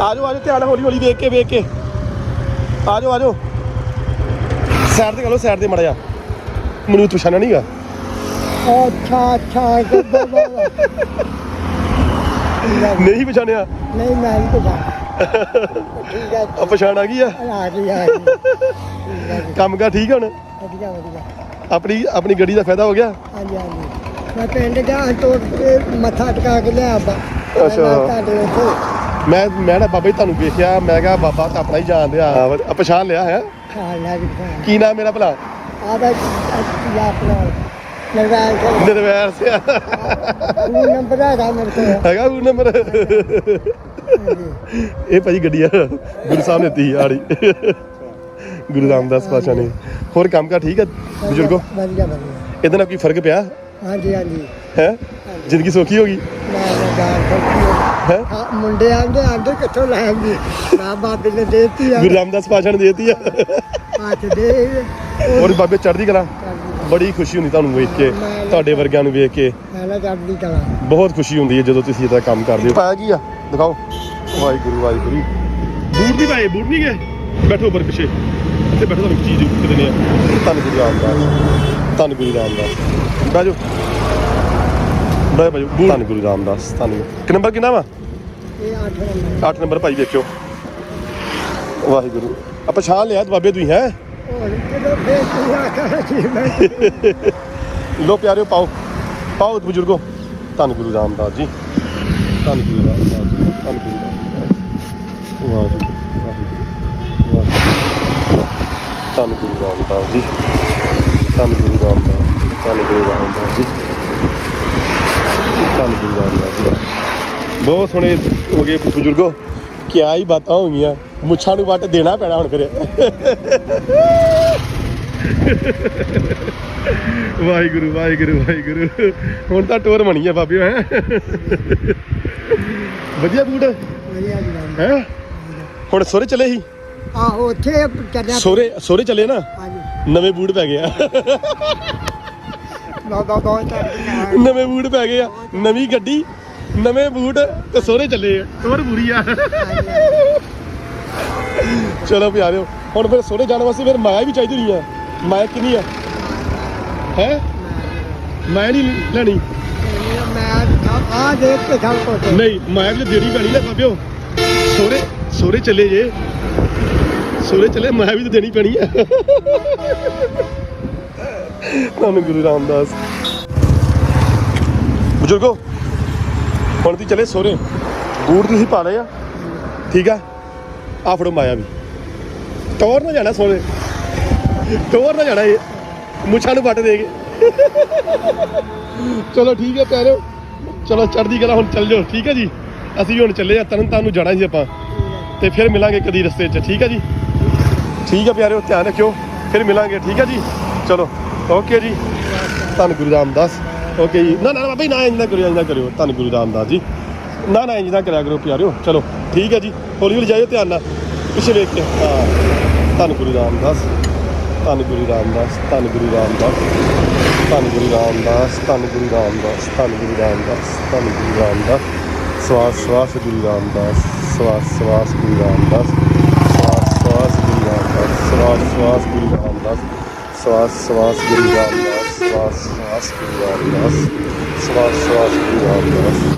ਆ ਜਾਓ ਆ ਜਾਓ ਧਿਆਨ ਹੌਲੀ ਹੌਲੀ ਵੇਖ ਕੇ ਵੇਖ ਕੇ। ਆ ਜਾਓ ਆ ਜਾਓ ਸਾਈਡ ਤੇ ਕਰ ਲਓ ਸਾਈਡ ਤੇ ਮੜਾ ਜਾ ਮੈਨੂੰ ਪਛਾਣਿਆ ਨਹੀਂਗਾ ਅੱਛਾ ਅੱਛਾ ਨਹੀਂ ਪਛਾਣਿਆ ਨਹੀਂ ਮੈਂ ਨਹੀਂ ਪਤਾ ਠੀਕ ਹੈ ਆ ਪਛਾਣ ਆ ਗਈ ਆ। ਆ ਗਈ ਆ ਗਈ। ਠੀਕ ਹੈ ਜੀ, ਕੰਮ ਕਾ ਠੀਕ ਹੁਣ? ਵਧੀਆ ਵਧੀਆ। ਆਪਣੀ ਆਪਣੀ ਗੱਡੀ ਦਾ ਫਾਇਦਾ ਹੋ ਗਿਆ? ਹਾਂਜੀ ਹਾਂਜੀ। ਮੈਂ ਪਿੰਡ ਜਾ ਤੋੜ ਕੇ ਮੱਥਾ ਟਿਕਾ ਕੇ ਲਿਆ ਬਾ ਅੱਛਾ। ਤੁਹਾਡੇ ਉੱਥੇ ਮੈਂ ਮੈਂ ਨਾ ਬਾਬਾ ਜੀ ਤੁਹਾਨੂੰ ਵੇਖਿਆ ਮੈਂ ਕਿਹਾ ਬਾਬਾ ਤਾਂ ਆਪਣਾ ਹੀ ਜਾਣਦੇ ਆ। ਆ ਪਛਾਣ ਲਿਆ ਹੈ? ਕੀ ਨਾਮ ਮੇਰਾ ਭਲਾ? ਆਦਾ ਆਪਣਾ ਨਰਵਾਲ ਸਿੰਘ। ਨਿਰਵੈਰ ਸਿਆ ਉਹ ਨੰਬਰ ਹੈਗਾ ਮੇਰੇ ਕੋਲ। ਹੈਗਾ ਉਹ ਨੰਬਰ? ਹਾਂਜੀ। ਇਹ ਭਾਜੀ ਗੱਡੀ ਆ ਗੁਰੂ ਸਾਹਿਬ ਨੇ ਦਿੱਤੀ ਆੜੀ। ਗੁਰੂ ਰਾਮਦਾਸ ਪਾਸ਼ਾ ਨੇ। ਹੋਰ ਕੰਮ ਕਾ ਠੀਕ ਆ ਬਜ਼ੁਰਗੋ? ਵਧੀਆ ਵਧੀਆ। ਇਹਦੇ ਨਾਲ ਕੋਈ ਫ਼ਰਕ ਪਿਆ? ਹਾਂਜੀ ਹਾਂਜੀ। ਹੈ? ਜ਼ਿੰਦਗੀ ਸੌਖੀ ਹੋ ਗਈ? ਹੈ ਹਾਂ? ਮੁੰਡੇ ਆਂਦੇ ਆਂਦੇ ਕਿੱਥੋਂ ਲੈ ਆਂਦੀ ਨਾ ਬਾਬੇ ਨੇ ਦੇਤੀ ਆ। ਗੁਰੂ ਰਾਮਦਾਸ ਪਾਸ਼ਾ ਨੇ ਦੇਤੀ ਆ। ਹੱਥ ਦੇ ਹੋਰ ਬਾਬੇ ਚੜ੍ਹਦੀ ਕਲਾ? ਬੜੀ ਖੁਸ਼ੀ ਹੁੰਦੀ ਤੁਹਾਨੂੰ ਵੇਖ ਕੇ ਤੁਹਾਡੇ ਵਰਗਿਆਂ ਨੂੰ ਵੇਖ ਕੇ। ਨਾ ਚੜ੍ਹਦੀ ਕਲਾ। ਬਹੁਤ ਖੁਸ਼ੀ ਹੁੰਦੀ ਹੈ ਜਦੋਂ ਤੁਸੀਂ ਇਹਦਾ ਕੰਮ ਕਰਦੇ ਹੋ। ਪਾਇਆ ਕੀ ਆ? ਦਿਖਾਓ। ਵਾਹਿਗੁਰੂ ਵਾਹਿਗੁਰੂ। ਬੂਟ ਨਹੀਂ ਪਾਏ ਬੂਟ ਨਹੀਂ ਗਏ? ਬੈਠੋ ਉੱਪਰ ਪਿੱਛੇ। ਇੱਥੇ ਬੈਠੋ ਤੁਹਾਨੂੰ ਚੀਜ਼ ਉੱਤੇ ਦੇਣੀ ਆ ਧੰਨ ਗੁਰੂ ਰਾਮਦਾਸ। ਧੰਨ ਗੁਰੂ ਰਾਮਦਾਸ। ਬਾਜੋ ਬਾਜੋ ਬਾਜੋ ਧੰਨ ਗੁਰੂ ਰਾਮਦਾਸ ਧੰਨ ਕਿ ਨੰਬਰ ਕਿੰਨਾ ਵਾ ਇਹ 8 ਨੰਬਰ। 8 ਨੰਬਰ ਭਾਈ ਵੇਖਿਓ। ਵਾਹਿਗੁਰੂ। ਆ ਪਛਾਣ ਲਿਆ ਬਾਬੇ ਤੁਸੀਂ ਹੈ ਹੋਰ ਕਿਦੋਂ ਫੇਰ ਤੂੰ ਆਖਾ ਸੀ ਮੈਂ ਲੋ ਪਿਆਰਿਓ ਪਾਓ। ਪਾਓ ਬਜ਼ੁਰਗੋ। ਧੰਨ ਗੁਰੂ ਰਾਮਦਾਸ ਜੀ। ਧੰਨ ਗੁਰੂ ਰਾਮਦਾਸ ਜੀ। ਧੰਨ ਗੁਰੂ ਰਾਮਦਾਸ ਵਾਹਿਗੁਰੂ ਵਾਹਿਗੁਰੂ ਵਾਹਿਗੁਰੂ ਧੰਨ ਗੁਰੂ ਰਾਮਦਾਸ ਜੀ। ਧੰਨ ਗੁਰੂ ਰਾਮਦਾਸ ਜੀ। ਧੰਨ ਗੁਰੂ ਰਾਮਦਾਸ ਜੀ। ਧੰਨ ਗੁਰੂ ਰਾਮਦਾਸ ਜੀ। ਬਹੁਤ ਸੋਹਣੇ ਹੋ ਗਏ ਬਜ਼ੁਰਗੋ। ਕਿਆ ਹੀ ਬਾਤਾਂ ਹੋ ਗਈਆਂ। ਮੁੱਛਾਂ ਨੂੰ ਵੱਟ ਦੇਣਾ ਪੈਣਾ ਹੁਣ ਫਿਰ। ਵਾਹਿਗੁਰੂ ਵਾਹਿਗੁਰੂ ਵਾਹਿਗੁਰੂ। ਹੁਣ ਤਾਂ ਟੋਰ ਬਣੀ ਆ ਬਾਬਿਓ ਹੈ। ਵਧੀਆ ਬੂਟ? ਵਧੀਆ ਜੀ ਰਾਮ। ਹੈ? ਹੁਣ ਸੋਰੇ ਚੱਲੇ ਸੀ? ਆਹੋ ਉੱਥੇ ਚੱਲਿਆ ਸੋਰੇ ਸੋਰੇ ਚੱਲੇ ਨਾ? ਹਾਂਜੀ। ਨਵੇਂ ਬੂਟ ਪੈ ਗਏ ਆ। ਦੋ ਦੋ ਦੋ ਚੱਲ ਨਵੇਂ ਬੂਟ ਪੈ ਗਏ ਆ, ਨਵੀਂ ਗੱਡੀ, ਨਵੇਂ ਬੂਟ ਤੇ ਸੋਰੇ ਚੱਲੇ ਆ। ਟੋਰ ਪੂਰੀ ਆ। ਚਲੋ ਪਿਆਰਿਓ, ਹੁਣ ਫਿਰ ਸੋਰੇ ਜਾਣ ਵਾਸਤੇ ਫਿਰ ਮਾਇਆ ਵੀ ਚਾਹੀਦੀ ਨਹੀਂ ਆ। ਮਾਇਆ ਕਿੰਨੀ ਆ? ਹੈ? ਮੈਂ ਨਹੀਂ ਲੈਣੀ। ਆ ਦੇਖ ਕੇ ਸਭ ਕੁਝ ਨਹੀਂ, ਮਾਇਆ ਵੀ ਤਾਂ ਦੇਣੀ ਪੈਣੀ ਨਾ ਬਾਬਿਓ ਸੋਰੇ ਸੋਰੇ ਚੱਲੇ ਜੇ। ਸੋਰੇ ਚੱਲੇ, ਮਾਇਆ ਵੀ ਤਾਂ ਦੇਣੀ ਪੈਣੀ ਆ। ਤੁਹਾਨੂੰ ਗੁਰੂ ਰਾਮਦਾਸ। ਬਜ਼ੁਰਗੋ ਹੁਣ ਤੁਸੀਂ ਚਲੇ ਸੋਰੇ ਬੂਟ ਤੁਸੀਂ ਪਾ ਲਏ ਆ। ਠੀਕ ਆ? ਆ ਫੜੋ ਮਾਇਆ ਵੀ। ਟੋਰ ਨਾ ਜਾਣਾ ਸੋਰੇ ਟੋਰ ਨਾ ਜਾਣਾ ਇਹ। ਮੁੱਛਾਂ ਨੂੰ ਵੱਟ ਦੇ ਕੇ। ਚਲੋ ਠੀਕ ਹੈ ਪਿਆਰਿਓ। ਚਲੋ ਚੜ੍ਹਦੀ ਕਲਾ ਹੁਣ ਚੱਲ ਜਾਓ। ਠੀਕ ਹੈ ਜੀ? ਅਸੀਂ ਵੀ ਹੁਣ ਚੱਲੇ ਆ। ਤਰਨ ਤਾਰਨ ਨੂੰ ਜਾਣਾ ਸੀ ਆਪਾਂ। ਤੇ ਫਿਰ ਮਿਲਾਂਗੇ ਕਦੀ ਰਸਤੇ 'ਚ। ਠੀਕ ਹੈ ਜੀ? ਠੀਕ ਹੈ ਪਿਆਰਿਓ, ਧਿਆਨ ਰੱਖਿਓ। ਫਿਰ ਮਿਲਾਂਗੇ। ਠੀਕ ਹੈ ਜੀ? ਚਲੋ। ਓਕੇ ਜੀ ਧੰਨ ਗੁਰੂ ਰਾਮਦਾਸ ਓਕੇ ਜੀ ਨਾ ਨਾ ਨਾ ਬਾਬਾ ਜੀ ਨਾ ਇੰਜ ਨਾ ਕਰਿਓ ਇੰਜ ਨਾ ਕਰਿਓ ਧੰਨ ਗੁਰੂ ਰਾਮਦਾਸ ਜੀ ਨਾ ਨਾ ਇੰਜ ਨਾ ਕਰਿਆ ਕਰੋ ਪਿਆਰਿਓ ਚਲੋ ਠੀਕ ਹੈ ਜੀ ਹੌਲੀ ਹੌਲੀ ਜਾਇਓ ਧਿਆਨ ਨਾਲ ਪਿੱਛੇ ਵੇਖ ਕੇ ਹਾਂ ਧੰਨ ਗੁਰੂ ਰਾਮਦਾਸ ਧੰਨ ਗੁਰੂ ਰਾਮਦਾਸ ਧੰਨ ਗੁਰੂ ਰਾਮਦਾਸ ਧੰਨ ਗੁਰੂ ਰਾਮਦਾਸ ਧੰਨ ਗੁਰੂ ਰਾਮਦਾਸ ਧੰਨ ਗੁਰੂ ਰਾਮਦਾਸ ਧੰਨ ਗੁਰੂ ਰਾਮਦਾਸ ਸਵਾਸ ਸਵਾਸ ਗੁਰੂ ਰਾਮਦਾਸ ਸਵਾਸ ਸਵਾਸ ਗੁਰੂ ਰਾਮਦਾਸ ਸਵਾਸ ਸਵਾਸ ਗੁਰੂ ਰਾਮਦਾਸ ਸਵਾਸ ਸਵਾਸ ਗੁਰੂ ਰਾਮਦਾਸ ਸਵਾਸ ਸਵਾਸ ਗੁਰੂ ਰਾਮਦਾਸ ਸਵਾਸ ਸਵਾਸ ਗੁਰੂ ਰਾਮਦਾਸ ਸਵਾਸ ਸਵਾਸ ਗੁਰੂ ਰਾਮਦਾਸ